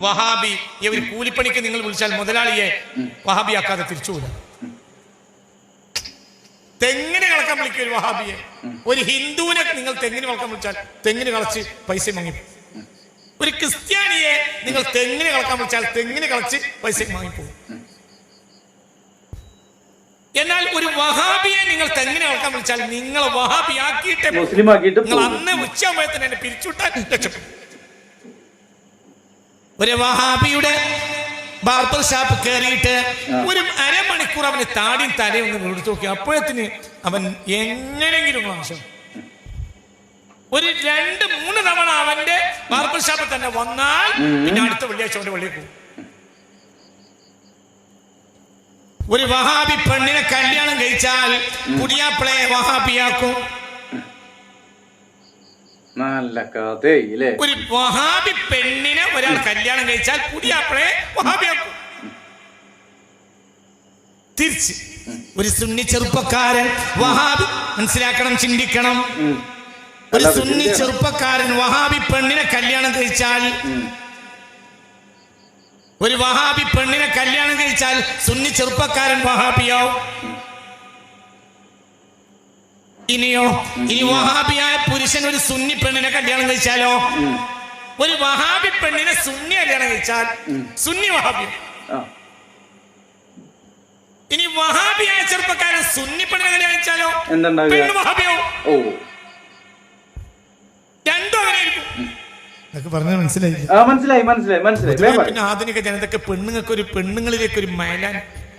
വഹാബി ഈ ഒരു കൂലിപ്പണിക്ക് നിങ്ങൾ വിളിച്ചാൽ മുതലാളിയെ വഹാബിയാക്കാതെ തിരിച്ചുകൂല തെങ്ങിന് കളക്കാൻ വിളിക്കും ഒരു വഹാബിയെ. ഒരു ഹിന്ദുവിനെ നിങ്ങൾ തെങ്ങിന് കളക്കാൻ വിളിച്ചാൽ തെങ്ങിന് കളച്ച് പൈസ വാങ്ങിപ്പോ ഒരു ക്രിസ്ത്യാനിയെ നിങ്ങൾ തെങ്ങിന് കളക്കാൻ വിളിച്ചാൽ തെങ്ങിന് കളച്ച് പൈസ വാങ്ങിപ്പോകും എന്നാൽ ഒരു വഹാബിയെ നിങ്ങൾ തെങ്ങിന് കളക്കാൻ വിളിച്ചാൽ നിങ്ങൾ വഹാബിയാക്കിയിട്ട് നിങ്ങൾ. അന്ന് ഉച്ചയാകുമ്പോഴത്തേന് എന്നെ പിരിച്ചുവിട്ടാൽ രക്ഷപ്പെടും. ഒരു വഹാബിയുടെ ബാർബർ ഷാപ്പ് കയറിയിട്ട് ഒരു അരമണിക്കൂർ അവന് താടിയും തലയും ഒന്ന് എടുത്തു നോക്കി അപ്പോഴത്തിന് അവൻ എങ്ങനെങ്കിലും ആവശ്യം ഒരു രണ്ട് മൂന്ന് തവണ അവന്റെ ബാർബർ ഷാപ്പിൽ തന്നെ വന്നാൽ പിന്നെ അടുത്ത വെള്ളിയാഴ്ച അവന്റെ വെള്ളിയിൽ പോകും. ഒരു വഹാബി പെണ്ണിനെ കല്യാണം കഴിച്ചാൽ പുതിയാപ്പിളയെ വഹാബിയാക്കും. നല്ല കഥയില്ലേ? ഒരു വഹാബി പെണ്ണിനെ ഒരാൾ കല്യാണം കഴിച്ചാൽ വഹാബിയാക്കും. തിരിച്ച് ഒരു സുന്നി ചെറുപ്പക്കാരൻ വഹാബി മനസ്സിലാക്കണം ചിന്തിക്കണം. ഒരു സുന്നി ചെറുപ്പക്കാരൻ വഹാബി പെണ്ണിനെ കല്യാണം കഴിച്ചാൽ ഒരു വഹാബി പെണ്ണിനെ കല്യാണം കഴിച്ചാൽ സുന്നി ചെറുപ്പക്കാരൻ വഹാബിയാവും. ഇനിയോ ഇനി വഹാബിയായ ഒരു സുന്നി പെണ്ണിനെ കല്യാണം കഴിച്ചാലോ? ഒരു വഹാബി പെണ്ണിനെ സുന്നി കല്യാണം കഴിച്ചാൽ സുന്നി വഹാബി. ഇനി വഹാബിയായ ചെറുപ്പക്കാരൻ സുന്നി പെണ്ണിനെ കല്യാണം കഴിച്ചാലോ? പെണ്ണ് വഹാബിയോ ഓ. രണ്ടും അങ്ങനെ മനസ്സിലായി മനസ്സിലായി മനസ്സിലായി. പറ. പിന്നെ ആധുനിക ജനതക്ക് പെണ്ണുങ്ങൾക്ക് ഒരു പെണ്ണുങ്ങളിലേക്ക് ഒരു മയലാൻ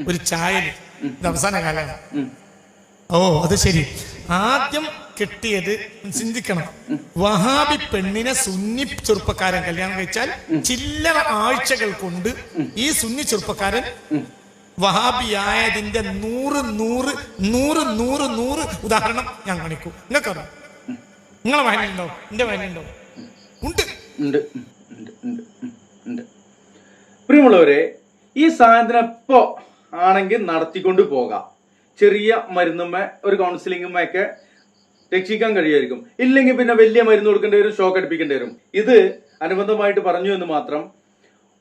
ഒരു ചായൽ. ഇത് അവസാന കാലമാണ്. ഓ അത് ശരി. ആദ്യം കെട്ടിയത് ചിന്തിക്കണം. വഹാബി പെണ്ണിനെ സുന്നി ചെറുപ്പക്കാരൻ കല്യാണം കഴിച്ചാൽ ചില്ലറ ആഴ്ചകൾ കൊണ്ട് ഈ സുന്നി ചെറുപ്പക്കാരൻ വഹാബിയായതിന്റെ നൂറ് നൂറ് നൂറ് നൂറ് നൂറ് ഉദാഹരണം ഞാൻ കാണിക്കൂ. നിങ്ങൾക്കറിയാം? നിങ്ങളെ വയലുണ്ടോ എന്റെ വയലുണ്ടോ ഉണ്ട്. പ്രിയമുള്ളവരെ ഈ സാധനം എപ്പോ ആണെങ്കിൽ നടത്തിക്കൊണ്ട് പോകാം. ചെറിയ മരുന്നുമ്മ ഒരു കൗൺസിലിങ്ങുമ്മ ഒക്കെ രക്ഷിക്കാൻ കഴിയായിരിക്കും. ഇല്ലെങ്കിൽ പിന്നെ വലിയ മരുന്ന് കൊടുക്കേണ്ടി വരും ഷോക്ക് അടിപ്പിക്കേണ്ടി വരും. ഇത് അനുബന്ധമായിട്ട് പറഞ്ഞു എന്ന് മാത്രം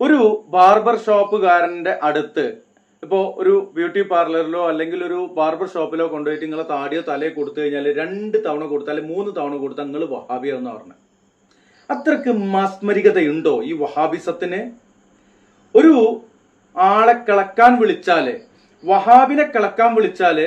ഒരു ബാർബർ ഷോപ്പുകാരന്റെ അടുത്ത് ഇപ്പോ ഒരു ബ്യൂട്ടി പാർലറിലോ അല്ലെങ്കിൽ ഒരു ബാർബർ ഷോപ്പിലോ കൊണ്ടുപോയിട്ട് നിങ്ങളെ താടിയോ തലയോ കൊടുത്തു കഴിഞ്ഞാൽ രണ്ട് തവണ കൊടുത്താൽ മൂന്ന് തവണ കൊടുത്താൽ നിങ്ങൾ വഹാബിയാന്ന് പറഞ്ഞു. അത്രയ്ക്ക് മാസ്മരികതയുണ്ടോ ഈ വഹാബിസത്തിന്? ഒരു ആളെ കിളക്കാൻ വിളിച്ചാൽ വഹാബിനെ കിളക്കാൻ വിളിച്ചാൽ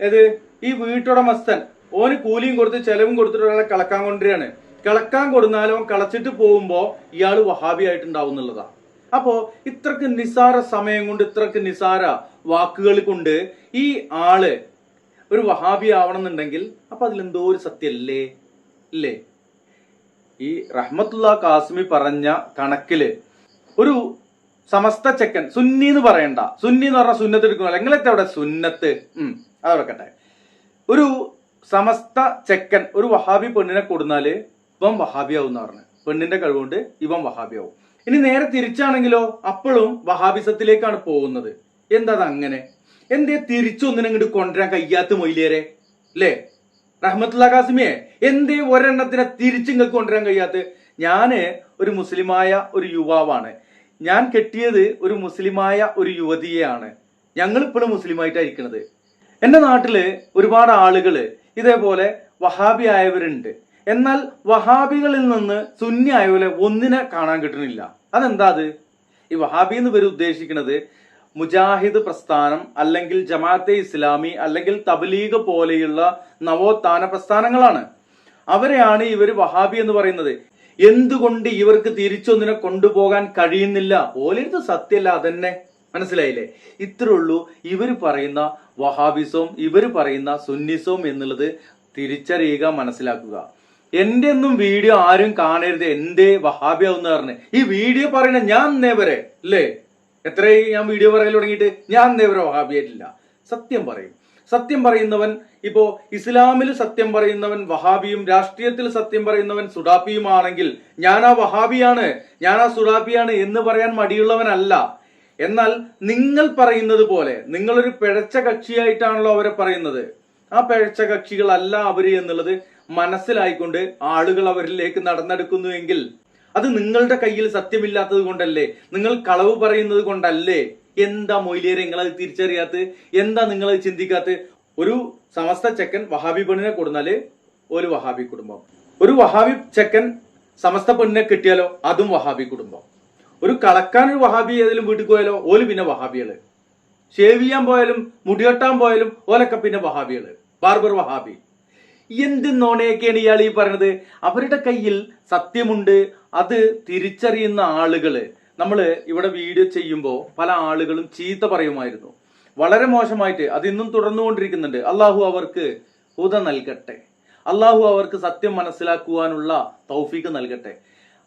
ഏത്? ഈ വീട്ടുടമസ്ഥൻ ഓന് കൂലിയും കൊടുത്ത് ചെലവും കൊടുത്തിട്ട് ഒരാളെ കളക്കാൻ കൊണ്ടുവരികയാണ്. കിളക്കാൻ അവൻ കളച്ചിട്ട് പോകുമ്പോ ഇയാൾ വഹാബി ആയിട്ടുണ്ടാവും എന്നുള്ളതാ. അപ്പോ ഇത്രക്ക് നിസാര സമയം കൊണ്ട് ഇത്രക്ക് നിസാര വാക്കുകൾ കൊണ്ട് ഈ ആൾ ഒരു വഹാബി ആവണം എന്നുണ്ടെങ്കിൽ അപ്പൊ അതിലെന്തോ ഒരു സത്യല്ലേ? ഇല്ലേ? ഈ റഹ്മത്തുള്ള കാസ്മി പറഞ്ഞ കണക്കിൽ ഒരു സമസ്ത ചെക്കൻ സുന്നി എന്ന് പറയണ്ട. സുന്നി എന്ന് പറഞ്ഞാൽ സുന്നത്ത് എടുക്കുന്ന എങ്ങളത്തെ അവിടെ? സുന്നത്ത്. ഉം അതവിടെ ഒരു സമസ്ത ചെക്കൻ ഒരു വഹാബി പെണ്ണിനെ കൊടുന്നാൽ ഇവൻ വഹാബിയാവും എന്ന് പറഞ്ഞു. പെണ്ണിന്റെ കഴിവുകൊണ്ട് ഇവൻ വഹാബിയാവും. ഇനി നേരെ തിരിച്ചാണെങ്കിലോ അപ്പോഴും വഹാബിസത്തിലേക്കാണ് പോകുന്നത്. എന്താ അങ്ങനെ? എന്തേ തിരിച്ചൊന്നിനും ഇങ്ങോട്ട് കൊണ്ടുവരാൻ കഴിയാത്ത മൊയിലേരെ അല്ലേ റഹ്മത്തുള്ള കാസിമിയെ എന്തേ ഒരെണ്ണത്തിനെ തിരിച്ചിങ്ങക്ക് കൊണ്ടുവരാൻ കഴിയാത്ത? ഞാൻ ഒരു മുസ്ലിമായ ഒരു യുവാവാണ്. ഞാൻ കെട്ടിയത് ഒരു മുസ്ലിമായ ഒരു യുവതിയെയാണ്. ഞങ്ങൾ ഇപ്പോഴും മുസ്ലിമായിട്ടായിരിക്കണത് എന്റെ നാട്ടിൽ ഒരുപാട് ആളുകൾ ഇതേപോലെ വഹാബി ആയവരുണ്ട്. എന്നാൽ വഹാബികളിൽ നിന്ന് സുന്നി ആയവരെ ഒന്നിനെ കാണാൻ കിട്ടുന്നില്ല. അതെന്താ അത്? ഈ വഹാബി എന്ന് പേര് ഉദ്ദേശിക്കുന്നത് മുജാഹിദ് പ്രസ്ഥാനം അല്ലെങ്കിൽ ജമാഅത്തെ ഇസ്ലാമി അല്ലെങ്കിൽ തബ്ലീഗ് പോലെയുള്ള നവോത്ഥാന പ്രസ്ഥാനങ്ങളാണ്. അവരെയാണ് ഇവർ വഹാബി എന്ന് പറയുന്നത്. എന്തുകൊണ്ട് ഇവർക്ക് തിരിച്ചൊന്നിനെ കൊണ്ടുപോകാൻ കഴിയുന്നില്ല? ഓലിരുത്ത് സത്യല്ല അതന്നെ. മനസ്സിലായില്ലേ? ഇത്രേ ഉള്ളൂ. ഇവർ പറയുന്ന വഹാബിസവും ഇവർ പറയുന്ന സുന്നിസവും എന്നുള്ളത് തിരിച്ചറിയുക മനസ്സിലാക്കുക. എന്റെ ഒന്നും വീഡിയോ ആരും കാണരുത്. എന്റെ വഹാബിയാവുന്ന പറഞ്ഞ്. ഈ വീഡിയോ പറയുന്ന ഞാൻ നേവരെ വരെ അല്ലേ? എത്രയായി ഞാൻ വീഡിയോ പറയൽ തുടങ്ങിയിട്ട്? ഞാൻ നേവരെ വരെ വഹാബിയായിട്ടില്ല സത്യം പറയും. സത്യം പറയുന്നവൻ ഇപ്പോ ഇസ്ലാമിൽ സത്യം പറയുന്നവൻ വഹാബിയും രാഷ്ട്രീയത്തിൽ സത്യം പറയുന്നവൻ സുഡാപ്പിയുമാണെങ്കിൽ ഞാൻ ആ വഹാബിയാണ്. ഞാൻ ആ സുഡാപ്പിയാണ് എന്ന് പറയാൻ മടിയുള്ളവനല്ല. എന്നാൽ നിങ്ങൾ പറയുന്നത് പോലെ നിങ്ങളൊരു പിഴച്ച കക്ഷിയായിട്ടാണല്ലോ അവരെ പറയുന്നത്. ആ പിഴച്ച കക്ഷികളല്ല അവർ എന്നുള്ളത് മനസ്സിലായിക്കൊണ്ട് ആളുകൾ അവരിലേക്ക് നടന്നെടുക്കുന്നുവെങ്കിൽ അത് നിങ്ങളുടെ കയ്യിൽ സത്യമില്ലാത്തത് കൊണ്ടല്ലേ നിങ്ങൾ കളവ് പറയുന്നത് കൊണ്ടല്ലേ? എന്താ മൊയിലേറെ നിങ്ങളത് തിരിച്ചറിയാത്ത എന്താ നിങ്ങളത് ചിന്തിക്കാത്ത ഒരു സമസ്ത ചെക്കൻ വഹാബി പെണ്ണിനെ കൊടുന്നാൽ ഒരു വഹാബി കുടുംബം. ഒരു വഹാബി ചെക്കൻ സമസ്ത പെണ്ണിനെ കിട്ടിയാലോ അതും വഹാബി കുടുംബം. ഒരു കളക്കാൻ ഒരു വഹാബി ഏതെങ്കിലും വീട്ടിൽ പോയാലോ ഓൽ പിന്നെ വഹാബികൾ. ഷേവ് ചെയ്യാൻ പോയാലും മുടി മുടികെട്ടാൻ പോയാലും ഓലൊക്കെ പിന്നെ വഹാബികൾ. ബാർബർ വഹാബി. എന്ത് നോണയൊക്കെയാണ് ഇയാൾ ഈ പറയണത്? അവരുടെ കയ്യിൽ സത്യമുണ്ട് അത് തിരിച്ചറിയുന്ന ആളുകൾ. നമ്മൾ ഇവിടെ വീഡിയോ ചെയ്യുമ്പോൾ പല ആളുകളും ചീത്ത പറയുമായിരുന്നു. വളരെ മോശമായിട്ട് അത് ഇന്നും തുടർന്നുകൊണ്ടിരിക്കുന്നുണ്ട്. അള്ളാഹു അവർക്ക് ഹുദ നൽകട്ടെ. അള്ളാഹു അവർക്ക് സത്യം മനസ്സിലാക്കുവാനുള്ള തൗഫീക്ക് നൽകട്ടെ.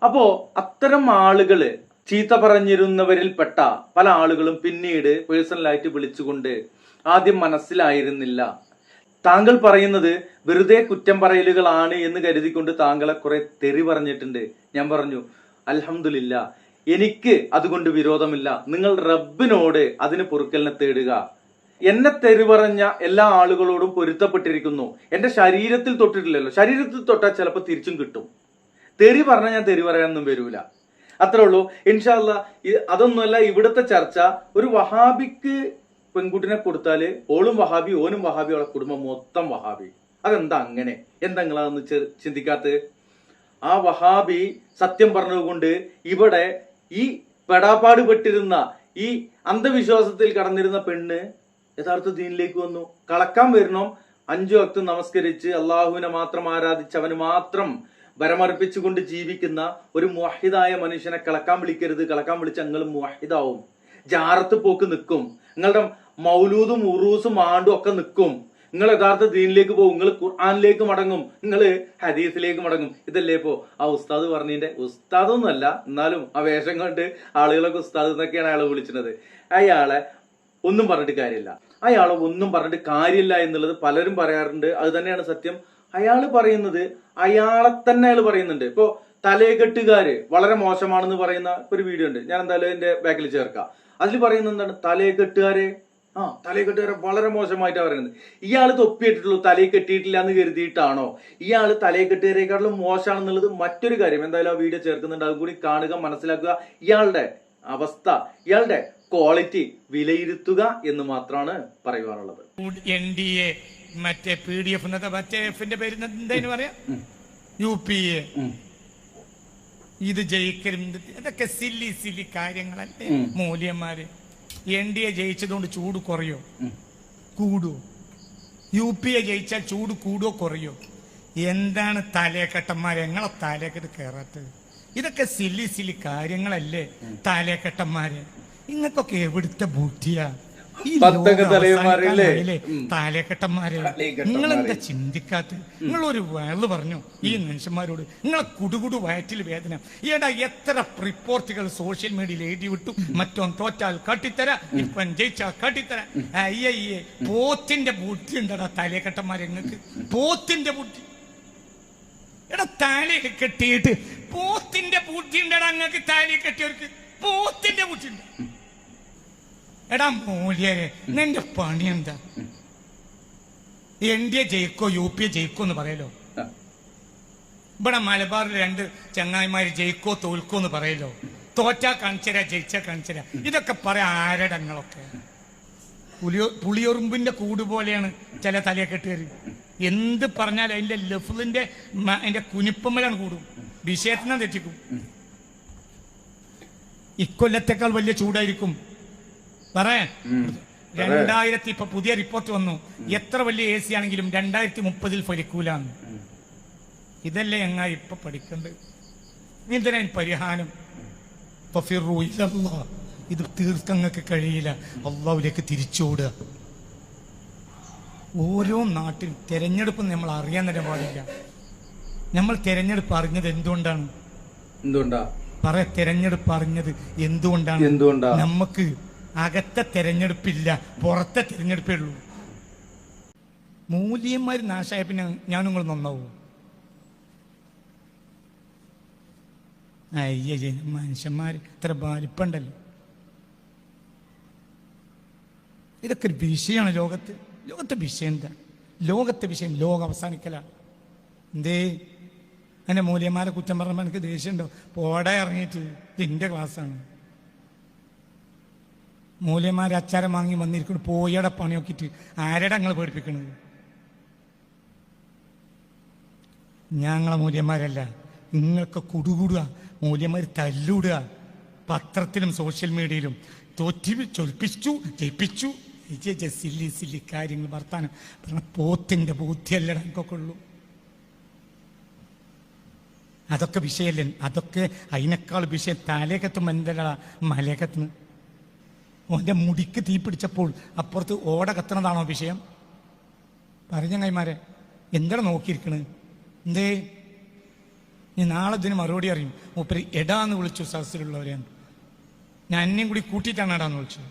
അപ്പോ അത്തരം ആളുകൾ ചീത്ത പറഞ്ഞിരുന്നവരിൽപ്പെട്ട പല ആളുകളും പിന്നീട് പേഴ്സണലായിട്ട് വിളിച്ചുകൊണ്ട് ആദ്യം മനസ്സിലായിരുന്നില്ല. താങ്കൾ പറയുന്നത് വെറുതെ കുറ്റം പറയലുകളാണ് എന്ന് കരുതിക്കൊണ്ട് താങ്കളെ കുറെ തെറി പറഞ്ഞിട്ടുണ്ട്. ഞാൻ പറഞ്ഞു അലഹമില്ല എനിക്ക് അതുകൊണ്ട് വിരോധമില്ല. നിങ്ങൾ റബ്ബിനോട് അതിന് പൊറുക്കലിനെ തേടുക. എന്നെ തെറി പറഞ്ഞ എല്ലാ ആളുകളോടും പൊരുത്തപ്പെട്ടിരിക്കുന്നു. എന്റെ ശരീരത്തിൽ തൊട്ടിട്ടില്ലല്ലോ. ശരീരത്തിൽ തൊട്ടാൽ ചിലപ്പോൾ തിരിച്ചും കിട്ടും. തെറി പറഞ്ഞാൽ ഞാൻ തെറി പറയാനൊന്നും വരൂല. അത്രേ ഉള്ളൂ. ഇൻഷാല്ല അതൊന്നുമല്ല ഇവിടുത്തെ ചർച്ച. ഒരു വഹാബിക്ക് പെൺകുട്ടിനെ കൊടുത്താൽ ഓളും വഹാബി ഓനും വഹാബി അവളെ കുടുംബം മൊത്തം വഹാബി. അതെന്താ അങ്ങനെ? എന്താ നിങ്ങളതൊന്ന് ചെ- ആ വഹാബി സത്യം പറഞ്ഞതുകൊണ്ട് ഇവിടെ ഈ പെടാപ്പാട് പെട്ടിരുന്ന ഈ അന്ധവിശ്വാസത്തിൽ കടന്നിരുന്ന പെണ്ണ് യഥാർത്ഥ ദീനിലേക്ക് വന്നു. കളക്കാൻ വരണം. അഞ്ചു വക്ത് നമസ്കരിച്ച് അള്ളാഹുവിനെ മാത്രം ആരാധിച്ച് അവന് മാത്രം വരമർപ്പിച്ചുകൊണ്ട് ജീവിക്കുന്ന ഒരു മുഹിദായ മനുഷ്യനെ കിളക്കാൻ വിളിക്കരുത്. കിളക്കാൻ വിളിച്ച നിങ്ങൾ മുഹിദാവും ജാറത്ത് പോക്ക് നിൽക്കും. നിങ്ങളുടെ മൗലൂദും ഉറൂസും ആണ്ടും ഒക്കെ നിൽക്കും. നിങ്ങൾ യഥാർത്ഥ ദീനിലേക്ക് പോകും. നിങ്ങൾ ഖുർആാനിലേക്ക് മടങ്ങും. നിങ്ങൾ ഹദീസിലേക്ക് മടങ്ങും. ഇതല്ലേ ഇപ്പോ? ആ ഉസ്താദ് പറഞ്ഞതിന്റെ ഉസ്താദൊന്നുമല്ല എന്നാലും ആ വേഷം കൊണ്ട് ആളുകളൊക്കെ ഉസ്താദ് എന്നൊക്കെയാണ് അയാൾ വിളിക്കുന്നത് അയാളെ ഒന്നും പറഞ്ഞിട്ട് കാര്യമില്ല. അയാളെ ഒന്നും പറഞ്ഞിട്ട് കാര്യമില്ല എന്നുള്ളത് പലരും പറയാറുണ്ട്. അത് തന്നെയാണ് സത്യം. അയാൾ പറയുന്നത് അയാളെ തന്നെ അയാൾ പറയുന്നുണ്ട്. ഇപ്പോ തലയെക്കെട്ടുകാര് വളരെ മോശമാണെന്ന് പറയുന്ന ഒരു വീഡിയോ ഉണ്ട്. ഞാൻ എന്തായാലും എന്റെ ബാക്കിൽ ചേർക്കാം. അതിൽ പറയുന്നത് എന്താണ്? തലയെക്കെട്ടുകാരെ ആ തലേക്കെട്ടുകാരെ വളരെ മോശമായിട്ടാണ് പറയുന്നത്. ഇയാൾ തൊപ്പിയിട്ടിട്ടുള്ളൂ തലയിൽ കെട്ടിയിട്ടില്ല എന്ന് കരുതിയിട്ടാണോ? ഇയാൾ തലയെ കെട്ടിയതിനേക്കാളും മോശമാണെന്നുള്ളത് മറ്റൊരു കാര്യം. എന്തായാലും ആ വീഡിയോ ചേർക്കുന്നുണ്ട്. അതും കൂടി കാണുക മനസ്സിലാക്കുക. ഇയാളുടെ അവസ്ഥ ഇയാളുടെ ക്വാളിറ്റി വിലയിരുത്തുക എന്ന് മാത്രമാണ് പറയുവാനുള്ളത് എൻ ഡി എ മറ്റേ പി ഡി എഫ് മറ്റേ എഫിന്റെ പേര് എന്തായാലും പറയാ? U P A. ഇത് ജയിക്കലും അതൊക്കെ ഇതൊക്കെ സില്ലി സില്ലി കാര്യങ്ങളല്ലേ. മൂല്യന്മാര്. എൻ ഡി എ ജയിച്ചതുകൊണ്ട് ചൂട് കുറയോ. കൂടുവോ? യു പി എ ജയിച്ചാൽ ചൂട് കൂടുവോ കുറയോ? എന്താണ് തലേക്കെട്ടന്മാർ എങ്ങളെ തലേക്കെട്ട് കയറാത്തത് ഇതൊക്കെ സില്ലി സില്ലി കാര്യങ്ങളല്ലേ തലയെക്കെട്ടന്മാരെ? ഇങ്ങക്കൊക്കെ എവിടുത്തെ? നിങ്ങൾ ഉം. താലേക്കെട്ടന്മാരെ നിങ്ങൾ എന്താ ചിന്തിക്കാത്ത? നിങ്ങളൊരു വേൾ പറഞ്ഞു. ഈ മനുഷ്യന്മാരോട് നിങ്ങളെ കുടുകുടു വയറ്റിൽ വേദന. ഈടാ എത്ര റിപ്പോർട്ടുകൾ സോഷ്യൽ മീഡിയയിൽ എഴുതി വിട്ടു. മറ്റോൻ തോറ്റാൽ കാട്ടിത്തര ഇപ്പം ജയിച്ചാൽ കാട്ടിത്തര. അയ്യയ്യേ പോത്തിന്റെ ബുദ്ധി ഉണ്ടടാ താലേക്കെട്ടന്മാരെ നിങ്ങൾക്ക് പോത്തിന്റെ ബുദ്ധി. എടാ താലിയൊക്കെ കെട്ടിയിട്ട് പോത്തിന്റെ ബുദ്ധി ഉണ്ടടാ നിങ്ങൾക്ക് താലയെ കെട്ടിയവർക്ക്. പോത്തിന്റെ ബുദ്ധി ഉണ്ട്. എടാ മൂല്യരെ നിന്റെ പണി എന്താ? എൻ ഡി എ ജയിക്കോ യു പി എ ജയിക്കോ എന്ന് പറയലോ. ഇവിടെ മലബാറിൽ രണ്ട് ചങ്ങായിമാര് ജയിക്കോ തോൽക്കോ എന്ന് പറയലോ? തോറ്റാ കാണിച്ചരാ ജയിച്ചാ കാണിച്ചരാ. ഇതൊക്കെ പറയാ ആരടങ്ങളൊക്കെ? പുലിയോ പുളിയൊറുമ്പിന്റെ കൂട് പോലെയാണ് ചില തലയെക്കെട്ടുകാർ എന്ത് പറഞ്ഞാൽ അതിന്റെ ലഫ്ലിന്റെ അതിന്റെ കുനിപ്പമ്മലാണ് കൂടും. വിഷയത്തിനെ തെറ്റിക്കും. ഇക്കൊല്ലത്തെക്കാൾ വലിയ ചൂടായിരിക്കും. പറയാൻ. രണ്ടായിരത്തി ഇപ്പൊ പുതിയ റിപ്പോർട്ട് വന്നു. എത്ര വലിയ എ സി ആണെങ്കിലും രണ്ടായിരത്തി മുപ്പതിൽ ഫലിക്കൂലാന്ന്. ഇതല്ലേ ഞങ്ങ ഇപ്പൊ പഠിക്കണ്ട് എന്തിനാ പരിഹാരം. ഇത് തീർക്കങ്ങൾക്ക് കഴിയില്ല. അള്ളാവിലേക്ക് തിരിച്ചോടുക. ഓരോ നാട്ടിൽ തെരഞ്ഞെടുപ്പ് നമ്മൾ അറിയാൻ തന്നെ പാടില്ല. നമ്മൾ തെരഞ്ഞെടുപ്പ് അറിഞ്ഞത് എന്തുകൊണ്ടാണ്? എന്തുകൊണ്ടാ? പറ തെരഞ്ഞെടുപ്പ് അറിഞ്ഞത് എന്തുകൊണ്ടാണ്? എന്തുകൊണ്ടാണ് നമുക്ക് അകത്തെ തിരഞ്ഞെടുപ്പില്ല പുറത്തെ തിരഞ്ഞെടുപ്പേ ഉള്ളൂ. മൂല്യന്മാർ നാശായ പിന്നെ ഞാൻ നിങ്ങൾ നന്നാവൂ. അയ്യ മനുഷ്യന്മാർ ഇത്ര വലിപ്പുണ്ടല്ലോ ഇതൊക്കെ ഒരു വിഷയമാണ് ലോകത്ത്. ലോകത്തെ വിഷയം എന്താ? ലോകത്തെ വിഷയം ലോകം അവസാനിക്കലാണ് എന്തേ? എന്റെ മൂല്യന്മാരെ കുറ്റം പറഞ്ഞപ്പോൾ എനിക്ക് ദേഷ്യമുണ്ടോ? പോടെ ഇറങ്ങിയിട്ട്. ഇതിന്റെ ക്ലാസ്സാണ് മൂല്യന്മാരെ അച്ചാരം വാങ്ങി വന്നിരിക്കുന്നു. പോയടെ പണി നോക്കിയിട്ട് ആരുടെ ഞങ്ങൾ പേടിപ്പിക്കുന്നത് ഞങ്ങളെ മൂല്യന്മാരല്ല. നിങ്ങൾക്ക് കുടുകൂടുക മൂല്യന്മാർ തല്ലിടുക പത്രത്തിലും സോഷ്യൽ മീഡിയയിലും തോറ്റി ചൊൽപ്പിച്ചു ജയിപ്പിച്ചു. സില്ലി സില്ലി കാര്യങ്ങൾ വർത്താനം. പറഞ്ഞ പോത്തിന്റെ എനിക്കൊക്കെ ഉള്ളൂ അതൊക്കെ വിഷയമല്ലേ അതൊക്കെ അതിനേക്കാൾ വിഷയം തലേക്കത്തും എന്തല്ല മലയക്കത്തുനിന്ന് ഓന്റെ മുടിക്ക് തീ പിടിച്ചപ്പോൾ അപ്പുറത്ത് ഓട കത്തണതാണോ വിഷയം? പറഞ്ഞ കൈമാരെ എന്താണ് നോക്കിയിരിക്കണ്? എന്തേ? നീ നാളെ ഇതിന് മറുപടി അറിയും. മൂപ്പര് എടാന്ന് വിളിച്ചു സദസ്സിലുള്ളവരെയാണ് ഞാൻ എന്നെയും കൂടി കൂട്ടിയിട്ടാണ് എടാന്ന് വിളിച്ചത്.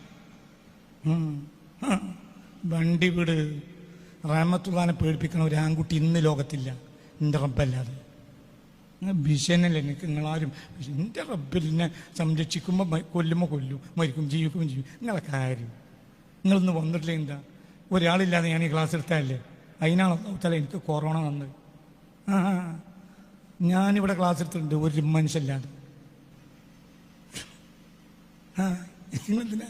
വണ്ടി വീട്. റഹമത്തുള്ളാനെ പേടിപ്പിക്കണ ഒരു ആൺകുട്ടി ഇന്ന് ലോകത്തില്ല. എന്റെ റബ്ബല്ലാതെ. ഭീഷണല്ലേ എനിക്ക് നിങ്ങളാരും എന്റെ റബ്ബിനെ സംരക്ഷിക്കുമ്പോൾ കൊല്ലുമ്പോൾ കൊല്ലും മരിക്കും ജീവിക്കും ജീവിക്കും നിങ്ങളെ കാര്യം. നിങ്ങളൊന്ന് വന്നിട്ടില്ല എന്താ? ഒരാളില്ലാതെ ഞാൻ ഈ ക്ലാസ് എടുത്തതല്ലേ അതിനാണ് തല എനിക്ക് കൊറോണ വന്നത്. ആ ഞാനിവിടെ ക്ലാസ് എടുത്തിട്ടുണ്ട് ഒരു മനുഷ്യല്ലാതെ ആ നിങ്ങളെന്തിനാ?